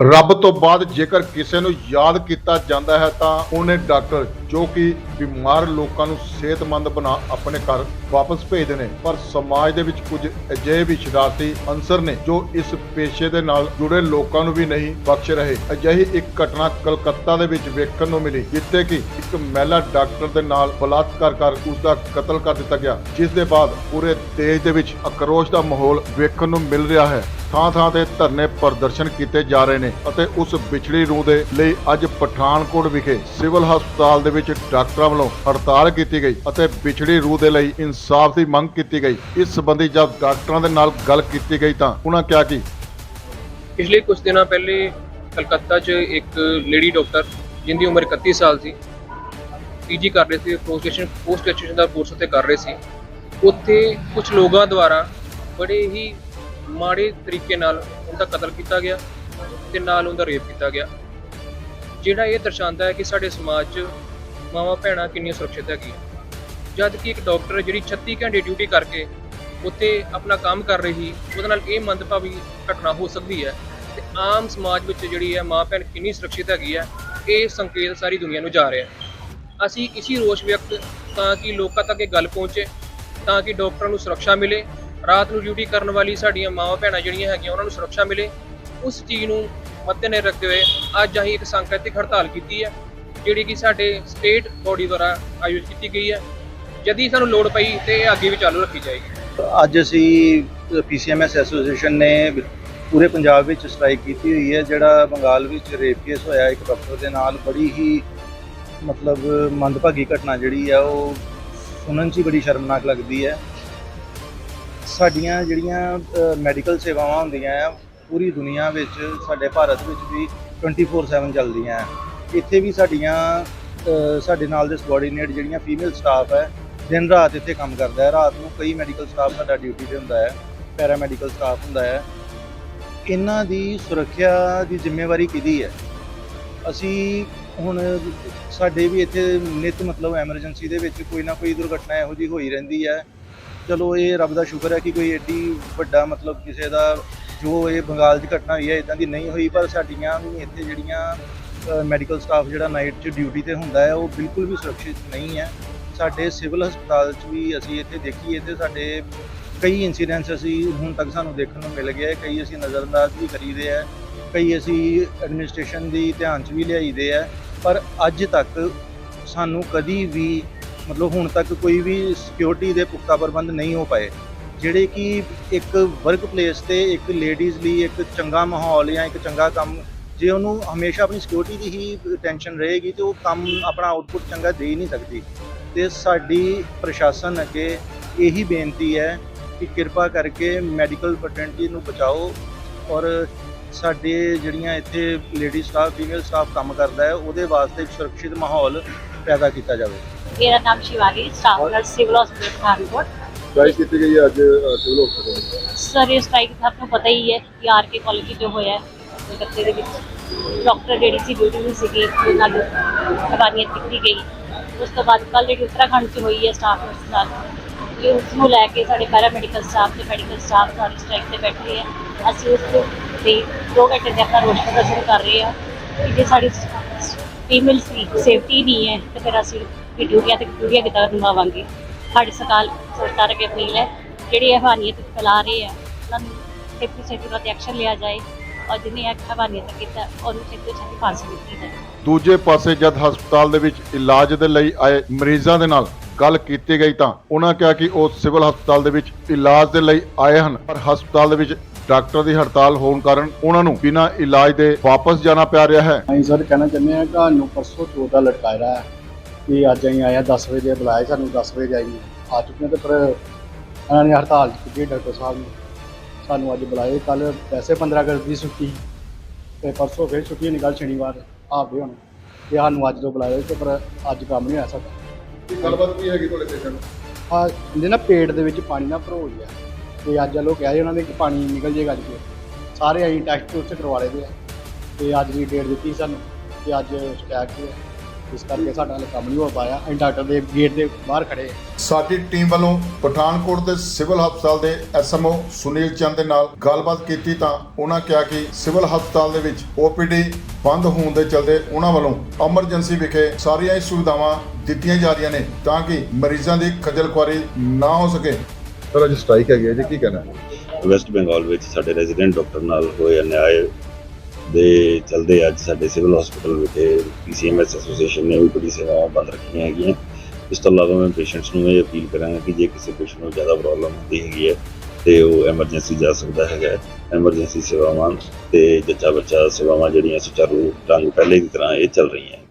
ਰੱਬ ਤੋਂ ਬਾਅਦ ਜੇਕਰ ਕਿਸੇ ਨੂੰ ਯਾਦ ਕੀਤਾ ਜਾਂਦਾ ਹੈ ਤਾਂ ਉਹਨੇ ਡਾਕਟਰ ਜੋ ਕਿ ਬਿਮਾਰ ਲੋਕਾਂ ਨੂੰ ਸਿਹਤਮੰਦ ਬਣਾ ਆਪਣੇ ਘਰ ਵਾਪਸ ਭੇਜਦੇ ਨੇ। ਪਰ ਸਮਾਜ ਦੇ ਵਿੱਚ ਕੁਝ ਅਜਿਹੇ ਵੀ ਸ਼ਰਾਰਤੀ ਅੰਸਰ ਨੇ ਜੋ ਇਸ ਪੇਸ਼ੇ ਦੇ ਨਾਲ ਜੁੜੇ ਲੋਕਾਂ ਨੂੰ ਵੀ ਨਹੀਂ ਬਖਸ਼ ਰਹੇ। ਅਜਿਹੀ ਇੱਕ ਘਟਨਾ ਕਲਕੱਤਾ ਦੇ ਵਿੱਚ ਵੇਖਣ ਨੂੰ ਮਿਲੀ, ਜਿੱਥੇ ਕਿ ਇੱਕ ਮਹਿਲਾ ਡਾਕਟਰ ਦੇ ਨਾਲ ਬਲਾਤਕਾਰ ਕਰ ਉਸ ਦਾ ਕਤਲ ਕਰ ਦਿੱਤਾ ਗਿਆ, ਜਿਸ ਦੇ ਬਾਅਦ ਪੂਰੇ ਦੇਸ਼ ਦੇ ਵਿੱਚ ਆਕਰੋਸ਼ ਦਾ ਮਾਹੌਲ ਵੇਖਣ ਨੂੰ ਮਿਲ ਰਿਹਾ ਹੈ। ਥਾਂ ਥਾਂ ਤੇ ਧਰਨੇ ਪ੍ਰਦਰਸ਼ਨ ਕੀਤੇ ਜਾ ਰਹੇ ਨੇ ਅਤੇ ਉਸ ਵਿਛੜੀ ਰੂਹ ਦੇ ਲਈ ਅੱਜ ਪਠਾਨਕੋਟ ਵਿਖੇ ਸਿਵਲ ਹਸਪਤਾਲ ਦੇ ਵਿੱਚ ਡਾਕਟਰਾਂ ਵੱਲੋਂ ਹੜਤਾਲ ਕੀਤੀ ਗਈ ਅਤੇ ਵਿਛੜੀ ਰੂਹ ਦੇ ਲਈ ਇਨਸਾਫ ਦੀ ਮੰਗ ਕੀਤੀ ਗਈ। ਇਸ ਸੰਬੰਧੀ ਜਦ ਡਾਕਟਰਾਂ ਦੇ ਨਾਲ ਗੱਲ ਕੀਤੀ ਗਈ ਤਾਂ ਉਹਨਾਂ ਕਿਹਾ ਕਿ ਪਿਛਲੇ ਕੁਝ ਦਿਨਾਂ ਪਹਿਲੇ ਕਲਕੱਤਾ 'ਚ ਇੱਕ ਲੇਡੀ ਡਾਕਟਰ, ਜਿੰਦੀ ਉਮਰ 31 ਸਾਲ ਸੀ, ਪੀਜੀ ਕਰ ਰਹੇ ਸੀ ਪੋਸਟ ਗ੍ਰੈਜੂਏਸ਼ਨ ਪੋਸਟ ਗ੍ਰੈਜੂਏਸ਼ਨ ਦਾ ਕੋਰਸ ਉੱਤੇ ਕਰ ਰਹੇ ਸੀ। ਉੱਥੇ ਕੁਝ ਲੋਕਾਂ ਦੁਆਰਾ ਬੜੇ ਹੀ ਮਾੜੇ ਤਰੀਕੇ ਨਾਲ ਉਹਦਾ ਕਤਲ ਕੀਤਾ ਗਿਆ ਤੇ ਨਾਲ ਉਹਦਾ ਰੇਪ ਕੀਤਾ ਗਿਆ। ਜਿਹੜਾ ਇਹ ਦਰਸਾਉਂਦਾ ਹੈ ਕਿ ਸਾਡੇ ਸਮਾਜ 'ਚ ਮਾਵਾਂ ਭੈਣਾਂ ਕਿੰਨੀਆਂ ਸੁਰੱਖਿਅਤ ਹੈਗੀਆਂ। ਜਦ ਕਿ ਇੱਕ ਡਾਕਟਰ ਜਿਹੜੀ 36 ਘੰਟੇ ਡਿਊਟੀ ਕਰਕੇ ਉੱਥੇ ਆਪਣਾ ਕੰਮ ਕਰ ਰਹੀ ਉਹਦੇ ਨਾਲ ਇਹ ਮੰਦਭਾਵੀ ਘਟਨਾ ਹੋ ਸਕਦੀ ਹੈ। ਤੇ ਆਮ ਸਮਾਜ ਵਿੱਚ ਜਿਹੜੀ ਹੈ ਮਾਂ ਭੈਣ ਕਿੰਨੀ ਸੁਰੱਖਿਅਤ ਹੈਗੀ ਹੈ, ਇਹ ਸੰਕੇਤ ਸਾਰੀ ਦੁਨੀਆ ਨੂੰ ਜਾ ਰਿਹਾ ਹੈ। ਅਸੀਂ ਇਸੀ ਰੋਸ਼ ਵਿਅਕਤ ਤਾਂ ਕਿ ਲੋਕਾਂ ਤੱਕ ਇਹ ਗੱਲ ਪਹੁੰਚੇ, ਤਾਂ ਕਿ ਡਾਕਟਰਾਂ ਨੂੰ ਸੁਰੱਖਿਆ ਮਿਲੇ, ਰਾਤ ਨੂੰ ਡਿਊਟੀ ਕਰਨ ਵਾਲੀ ਸਾਡੀਆਂ ਮਾਵਾਂ ਭੈਣਾਂ ਜਿਹੜੀਆਂ ਹੈਗੀਆਂ, ਉਹਨਾਂ ਨੂੰ ਸੁਰੱਖਿਆ ਮਿਲੇ। ਉਸ ਚੀਜ਼ ਨੂੰ ਮੱਦੇਨਜ਼ਰ ਰੱਖਦੇ ਹੋਏ ਅੱਜ ਅਸੀਂ ਇੱਕ ਸੰਕੇਤਿਕ ਹੜਤਾਲ ਕੀਤੀ ਹੈ। ਜਿਹੜੀ ਕਿ ਸਾਡੇ ਸਟੇਟ ਬੋਡੀ ਦੁਆਰਾ ਆਯੋਜਿਤ ਕੀਤੀ ਗਈ ਹੈ। ਜਦੀ ਸਾਨੂੰ ਲੋੜ ਪਈ ਤੇ ਇਹ ਅੱਗੇ ਵੀ ਚਾਲੂ ਰੱਖੀ ਜਾਏਗੀ। ਅੱਜ ਅਸੀਂ ਪੀਸੀਐਮਐਸ ਐਸੋਸੀਏਸ਼ਨ ਨੇ ਪੂਰੇ ਪੰਜਾਬ ਵਿੱਚ ਸਟ੍ਰਾਈਕ ਕੀਤੀ ਹੋਈ ਹੈ, ਜਿਹੜਾ ਬੰਗਾਲ ਵਿੱਚ ਰੇਪ ਕੇਸ ਹੋਇਆ ਇੱਕ ਡਾਕਟਰ ਦੇ ਨਾਲ। ਬੜੀ ਹੀ ਮਤਲਬ ਮੰਦਭਾਗੀ ਘਟਨਾ ਜਿਹੜੀ ਆ ਉਹ ਸੁਣਨ 'ਚ ਹੀ ਬੜੀ ਸ਼ਰਮਨਾਕ ਲੱਗਦੀ ਹੈ। ਸਾਡੀਆਂ ਜਿਹੜੀਆਂ ਮੈਡੀਕਲ ਸੇਵਾਵਾਂ ਹੁੰਦੀਆਂ ਆ, ਪੂਰੀ ਦੁਨੀਆ ਵਿੱਚ ਸਾਡੇ ਭਾਰਤ ਵਿੱਚ ਵੀ 24/7 ਚੱਲਦੀਆਂ ਹੈ ਇੱਥੇ ਵੀ ਸਾਡੀਆਂ ਸਾਡੇ ਨਾਲ ਦੇ ਸਬੋਰਡੀਨੇਟ ਜਿਹੜੀਆਂ ਫੀਮੇਲ ਸਟਾਫ ਹੈ, ਦਿਨ ਰਾਤ ਇੱਥੇ ਕੰਮ ਕਰਦਾ ਹੈ। ਰਾਤ ਨੂੰ ਕਈ ਮੈਡੀਕਲ ਸਟਾਫ ਸਾਡਾ ਡਿਊਟੀ ਤੇ ਹੁੰਦਾ ਹੈ ਪੈਰਾ ਮੈਡੀਕਲ ਸਟਾਫ ਹੁੰਦਾ ਹੈ। ਇਹਨਾਂ ਦੀ ਸੁਰੱਖਿਆ ਦੀ ਜ਼ਿੰਮੇਵਾਰੀ ਕਿਹਦੀ ਹੈ? ਅਸੀਂ ਹੁਣ ਸਾਡੇ ਵੀ ਇੱਥੇ ਨਿਤ ਮਤਲਬ ਐਮਰਜੈਂਸੀ ਦੇ ਵਿੱਚ ਕੋਈ ਨਾ ਕੋਈ ਦੁਰਘਟਨਾ ਇਹੋ ਜਿਹੀ ਹੋਈ ਰਹਿੰਦੀ ਹੈ। ਚਲੋ ਇਹ ਰੱਬ ਦਾ ਸ਼ੁਕਰ ਹੈ ਕਿ ਕੋਈ ਏਡੀ ਵੱਡਾ ਮਤਲਬ ਕਿਸੇ ਦਾ ਜੋ ਇਹ ਬੰਗਾਲ 'ਚ ਘਟਨਾ ਹੋਈ ਹੈ ਇਦਾਂ ਦੀ ਨਹੀਂ ਹੋਈ, ਪਰ ਸਾਡੀਆਂ ਵੀ ਇੱਥੇ ਜਿਹੜੀਆਂ ਮੈਡੀਕਲ ਸਟਾਫ ਜਿਹੜਾ ਨਾਈਟ 'ਚ ਡਿਊਟੀ ਤੇ ਹੁੰਦਾ ਹੈ, ਉਹ ਬਿਲਕੁਲ ਵੀ ਸੁਰੱਖਿਅਤ ਨਹੀਂ ਹੈ। ਸਾਡੇ ਸਿਵਲ ਹਸਪਤਾਲ 'ਚ ਵੀ ਅਸੀਂ ਇੱਥੇ ਦੇਖੀਏ ਤੇ ਸਾਡੇ ਕਈ ਇਨਸੀਡੈਂਟਸ ਅਸੀਂ ਹੁਣ ਤੱਕ ਸਾਨੂੰ ਦੇਖਣ ਨੂੰ ਮਿਲ ਗਏ ਕਈ ਅਸੀਂ ਨਜ਼ਰਅੰਦਾਜ਼ ਵੀ ਕਰੀਦੇ ਆ ਕਈ ਅਸੀਂ ਐਡਮਿਨਿਸਟ੍ਰੇਸ਼ਨ ਦੀ ਧਿਆਨ 'ਚ ਵੀ ਲਿਆਈਦੇ ਆ ਪਰ ਅੱਜ ਤੱਕ ਸਾਨੂੰ ਕਦੀ ਵੀ, ਮਤਲਬ ਹੁਣ ਤੱਕ ਕੋਈ ਵੀ ਸਿਕਿਉਰਿਟੀ ਦੇ ਪੁਖਤਾ ਪ੍ਰਬੰਧ ਨਹੀਂ ਹੋ ਪਾਏ। ਜਿਹੜੇ ਕਿ ਇੱਕ ਵਰਕ ਪਲੇਸ ਤੇ ਇੱਕ ਲੇਡੀਜ਼ ਲਈ ਇੱਕ ਚੰਗਾ ਮਾਹੌਲ ਜਾਂ ਇੱਕ ਚੰਗਾ ਕੰਮ ਜੇ ਉਹਨੂੰ ਹਮੇਸ਼ਾ ਆਪਣੀ ਸਿਕਿਉਰਿਟੀ ਦੀ ਹੀ ਟੈਨਸ਼ਨ ਰਹੇਗੀ ਤੇ ਉਹ ਕੰਮ ਆਪਣਾ ਆਊਟਪੁੱਟ ਚੰਗਾ ਦੇ ਹੀ ਨਹੀਂ ਸਕਦੀ। ਤੇ ਸਾਡੀ ਪ੍ਰਸ਼ਾਸਨ ਅੱਗੇ ਇਹੀ ਬੇਨਤੀ ਹੈ ਕਿ ਕਿਰਪਾ ਕਰਕੇ ਮੈਡੀਕਲ ਫਰਟਰਨਿਟੀ ਨੂੰ ਬਚਾਓ ਔਰ ਸਾਡੇ ਜਿਹੜੀਆਂ ਇੱਥੇ ਲੇਡੀ ਸਟਾਫ ਫੀਮੇਲ ਸਟਾਫ ਕੰਮ ਕਰਦਾ ਹੈ ਉਹਦੇ ਵਾਸਤੇ ਇੱਕ ਸੁਰੱਖਿਅਤ ਮਾਹੌਲ ਪੈਦਾ ਕੀਤਾ ਜਾਵੇ। ਮੇਰਾ ਨਾਮ Shivali staff nurse civil hospital Pathankot. Strike ਕੀਤੀ ਗਈ ਅੱਜ ਸਿਵਲ ਹਸਪਤਾਲ ਸਰ ਇਹ ਸਟ੍ਰਾਈਕ ਤੁਹਾਨੂੰ ਪਤਾ ਹੀ ਹੈ ਕਿ ਆਰ ਕੇ ਕਾਲਜ ਜੋ ਹੋਇਆ ਹੈ, ਕਲਕੱਤੇ ਦੇ ਵਿੱਚ ਡਾਕਟਰ ਜਿਹੜੀ ਸੀ ਡਿਊਟੀ ਵੀ ਸੀਗੀ ਉਹ ਨਾਲ ਕਵਾਨੀਅਤ ਕੀਤੀ ਗਈ। ਉਸ ਤੋਂ ਬਾਅਦ ਕੱਲ੍ਹ ਜਿਹੜੀ ਉੱਤਰਾਖੰਡ 'ਚ ਹੋਈ ਹੈ ਸਟਾਫ ਨਰਸ ਨਾਲ, ਇਹ ਉਸ ਨੂੰ ਲੈ ਕੇ ਸਾਡੇ ਪੈਰਾ ਮੈਡੀਕਲ ਸਟਾਫ ਤੇ ਮੈਡੀਕਲ ਸਟਾਫ ਸਾਰੀ ਸਟ੍ਰਾਈਕ ਤੇ ਬੈਠੇ ਹੈ ਅਸੀਂ ਉਸ ਤੇ ਦੋ ਘੰਟੇ ਦੇ ਆਪਣਾ ਰੋਸ ਪ੍ਰਦਰਸ਼ਨ ਕਰ ਰਹੇ ਹਾਂ ਕਿ ਜੇ ਸਾਡੀ ਫੀਮੇਲ ਦੀ ਸੇਫਟੀ ਨਹੀਂ ਹੈ, ਤੇ ਫਿਰ ਅਸੀਂ ਵੀ ਡਿਊਟੀਆਂ ਤੇ ਡਿਊਟੀਆਂ ਕਿੱਦਾਂ ਨਿਭਾਵਾਂਗੇ? ਸਾਡੀ ਸਰਕਾਰ ਸਰਕਾਰ ਅੱਗੇ ਅਪੀਲ ਹੈ, ਜਿਹੜੀ ਇਹ ਹਵਾਨੀਅਤ ਫੈਲਾ ਰਹੇ ਆ, ਉਹਨਾਂ ਨੂੰ ਛੇਤੀ ਛੇਤੀ ਉਹਨਾਂ ਐਕਸ਼ਨ ਲਿਆ ਜਾਏ। ਔਰ ਜਿਹਨੇ ਇਹ ਹਵਾਨੀਅਤ ਕੀਤਾ ਉਹਨੂੰ ਛੇਤੀ ਤੋਂ ਛੇਤੀ ਫਾਂਸੀ ਦਿੱਤੀ ਜਾਏ ਦੂਜੇ ਪਾਸੇ ਜਦ ਹਸਪਤਾਲ ਦੇ ਵਿੱਚ ਇਲਾਜ ਦੇ ਲਈ ਆਏ ਮਰੀਜ਼ਾਂ ਦੇ ਨਾਲ ਗੱਲ ਕੀਤੀ ਗਈ ਤਾਂ ਉਹਨਾਂ ਕਿਹਾ ਕਿ ਉਹ ਸਿਵਲ ਹਸਪਤਾਲ ਦੇ ਵਿੱਚ ਇਲਾਜ ਦੇ ਲਈ ਆਏ ਹਨ ਪਰ ਹਸਪਤਾਲ ਦੇ ਵਿੱਚ ਡਾਕਟਰ ਦੀ ਹੜਤਾਲ ਹੋਣ ਕਾਰਨ ਉਹਨਾਂ ਨੂੰ ਬਿਨਾਂ ਇਲਾਜ ਦੇ ਵਾਪਸ ਜਾਣਾ ਪੈ ਰਿਹਾ ਹੈ। ਅਸੀਂ ਸਰ ਕਹਿਣਾ ਚਾਹੁੰਦੇ ਹਾਂ ਕਿ ਸਾਨੂੰ ਪਰਸੋਂ ਚੌਥ ਦਾ ਲਟਕਾਇਆ ਹੈ ਕਿ ਅੱਜ ਅਸੀਂ ਆਇਆ 10 ਵਜੇ ਬੁਲਾਇਆ ਸਾਨੂੰ 10 ਵਜੇ ਜਾਈਏ ਆ ਚੁੱਕੇ ਹਾਂ ਤੇ ਪਰ ਇਹਨਾਂ ਨੇ ਹੜਤਾਲ ਕੀਤੀ ਡਾਕਟਰ ਸਾਹਿਬ ਨੇ। ਸਾਨੂੰ ਅੱਜ ਬੁਲਾਏ ਕੱਲ ਵੈਸੇ 15 ਅਗਸਤ ਦੀ ਛੁੱਟੀ ਤੇ ਪਰਸੋਂ ਫਿਰ ਛੁੱਟੀ ਨਿਕਲ ਸ਼ਨੀਵਾਰ ਆਪਦੇ ਹੁਣ। ਤੇ ਸਾਨੂੰ ਅੱਜ ਤੋਂ ਬੁਲਾਇਆ ਤੇ ਪਰ ਅੱਜ ਕੰਮ ਨਹੀਂ ਹੋਇਆ ਸਾਡਾ। ਕੀ ਗੱਲਬਾਤ ਕੀ ਹੈਗੀ ਤੁਹਾਡੇ ਪੇਸ਼ੈਂਟ ਨੂੰ ਆ ਇਹਦੇ ਨਾ ਪੇਟ ਦੇ ਵਿੱਚ ਪਾਣੀ ਨਾ ਭਰੋ ਗਿਆ ਤੇ ਅੱਜ ਲੋਕ ਕਹਿ ਰਹੇ ਉਹਨਾਂ ਦੇ ਕਿ ਪਾਣੀ ਨਿਕਲ ਜਾਏਗਾ ਅੱਜ। ਸਾਰੇ ਅਸੀਂ ਟੈਸਟ ਉੱਥੇ ਕਰਵਾ ਲਏ ਦੇ ਆ। ਤੇ ਅੱਜ ਦੀ ਡੇਟ ਦਿੱਤੀ ਸਾਨੂੰ ਤੇ ਅੱਜ ਸ਼ਿਕਾਇਤ ਕੀ ਹੈ ਇਸ ਕਰਕੇ ਸਾਡਾ ਹਾਲੇ ਕੰਮ ਨਹੀਂ ਹੋ ਪਾਇਆ। ਅਸੀਂ ਡਾਕਟਰ ਦੇ ਗੇਟ ਦੇ ਬਾਹਰ ਖੜੇ ਹਾਂ। ਸਾਡੀ ਟੀਮ ਵੱਲੋਂ ਪਠਾਨਕੋਟ ਦੇ ਸਿਵਲ ਹਸਪਤਾਲ ਦੇ ਐਸਐਮਓ ਸੁਨੀਲ ਚੰਦ ਦੇ ਨਾਲ ਗੱਲਬਾਤ ਕੀਤੀ ਤਾਂ ਉਹਨਾਂ ਕਿਹਾ ਕਿ ਸਿਵਲ ਹਸਪਤਾਲ ਦੇ ਵਿੱਚ ਓਪੀਡੀ ਬੰਦ ਹੋਣ ਦੇ ਚਲਦੇ ਉਹਨਾਂ ਵੱਲੋਂ ਐਮਰਜੈਂਸੀ ਵਿਖੇ ਸਾਰੀਆਂ ਹੀ ਸੁਵਿਧਾਵਾਂ ਦਿੱਤੀਆਂ ਜਾ ਰਹੀਆਂ ਨੇ ਤਾਂ ਕਿ ਮਰੀਜ਼ਾਂ ਦੀ ਖੱਜਲ ਖੁਆਰੀ ਨਾ ਹੋ ਸਕੇ। ਸਰ ਅੱਜ ਸਟ੍ਰਾਈਕ ਹੈਗੀ ਜੀ ਕੀ ਕਹਿਣਾ ਵੈਸਟ ਬੰਗਾਲ ਵਿੱਚ ਸਾਡੇ ਰੈਜ਼ੀਡੈਂਟ ਡਾਕਟਰ ਨਾਲ ਹੋਏ ਅਨਿਆਏ ਦੇ ਚਲਦੇ ਅੱਜ ਸਾਡੇ ਸਿਵਲ ਹਸਪੀਟਲ ਵਿਖੇ ਪੀਸੀਐਮਐਸ ਐਸੋਸੀਏਸ਼ਨ ਨੇ ਵੀ ਬੜੀ ਸੇਵਾਵਾਂ ਬੰਦ ਰੱਖੀਆਂ ਹੈਗੀਆਂ। ਇਸ ਤੋਂ ਇਲਾਵਾ ਮੈਂ ਪੇਸ਼ੈਂਟਸ ਨੂੰ ਇਹ ਅਪੀਲ ਕਰਾਂਗਾ ਕਿ ਜੇ ਕਿਸੇ ਪੇਸ਼ੈਂਟ ਨੂੰ ਜ਼ਿਆਦਾ ਪ੍ਰੋਬਲਮ ਹੁੰਦੀ ਹੈਗੀ ਹੈ, ਤੇ ਉਹ ਐਮਰਜੈਂਸੀ ਜਾ ਸਕਦਾ ਹੈਗਾ ਐਮਰਜੈਂਸੀ ਸੇਵਾਵਾਂ ਤੇ ਜੱਚਾ ਬੱਚਾ ਸੇਵਾਵਾਂ ਜਿਹੜੀਆਂ ਸੁਚਾਰੂ ਢੰਗ ਪਹਿਲੇ ਦੀ ਤਰ੍ਹਾਂ ਇਹ ਚੱਲ ਰਹੀਆਂ।